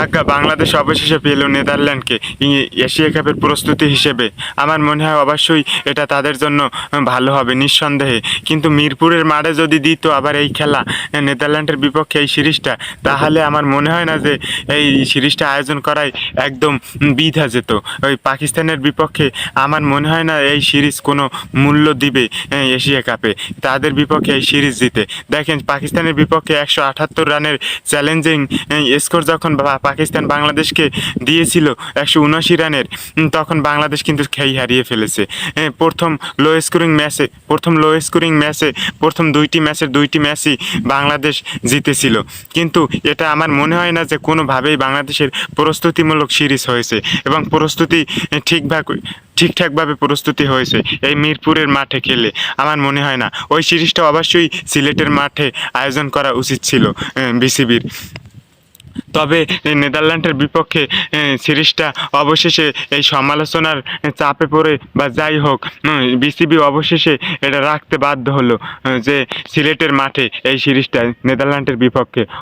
যাজ্ঞা বাংলাদেশ অবশেষে পেল নেদারল্যান্ডকে এশিয়া কাপের প্রস্তুতি হিসেবে। আমার মনে হয় অবশ্যই এটা তাদের জন্য ভালো হবে নিঃসন্দেহে। কিন্তু মিরপুরের মাঠে যদি দিত আবার এই খেলা নেদারল্যান্ডের বিপক্ষে এই সিরিজটা, তাহলে আমার মনে হয় না যে এই সিরিজটা আয়োজন করাই একদম বিধা যেত। ওই পাকিস্তানের বিপক্ষে আমার মনে হয় না এই সিরিজ কোনো মূল্য দিবে এশিয়া কাপে। তাদের বিপক্ষে এই সিরিজ জিতে। দেখেন, পাকিস্তানের বিপক্ষে একশো আটাত্তর রানের চ্যালেঞ্জিং স্কোর যখন পাকিস্তান বাংলাদেশকে দিয়েছিল একশো উনআশি রানের তখন বাংলাদেশ কিন্তু খেই হারিয়ে ফেলেছে। প্রথম লো স্কোরিং ম্যাচে প্রথম লো স্কোরিং ম্যাচে প্রথম দুইটি ম্যাচের দুইটি ম্যাচই বাংলাদেশ জিতেছিল। কিন্তু এটা আমার মনে হয় না যে কোনোভাবেই বাংলাদেশের প্রস্তুতিমূলক সিরিজ হয়েছে এবং প্রস্তুতি ঠিকভাবে ঠিকঠাকভাবে প্রস্তুতি হয়েছে এই মিরপুরের মাঠে খেলে। আমার মনে হয় না, ওই সিরিজটা অবশ্যই সিলেটের মাঠে আয়োজন করা উচিত ছিল বিসিবির। তবে নেদারল্যান্ডের বিপক্ষে সিরিজটা অবশেষে এই সমালোচনার চাপে পড়ে বা যাই হোক বিসিবি অবশেষে এটা রাখতে বাধ্য হলো যে সিলেটের মাঠে এই সিরিজটা নেদারল্যান্ডের বিপক্ষে।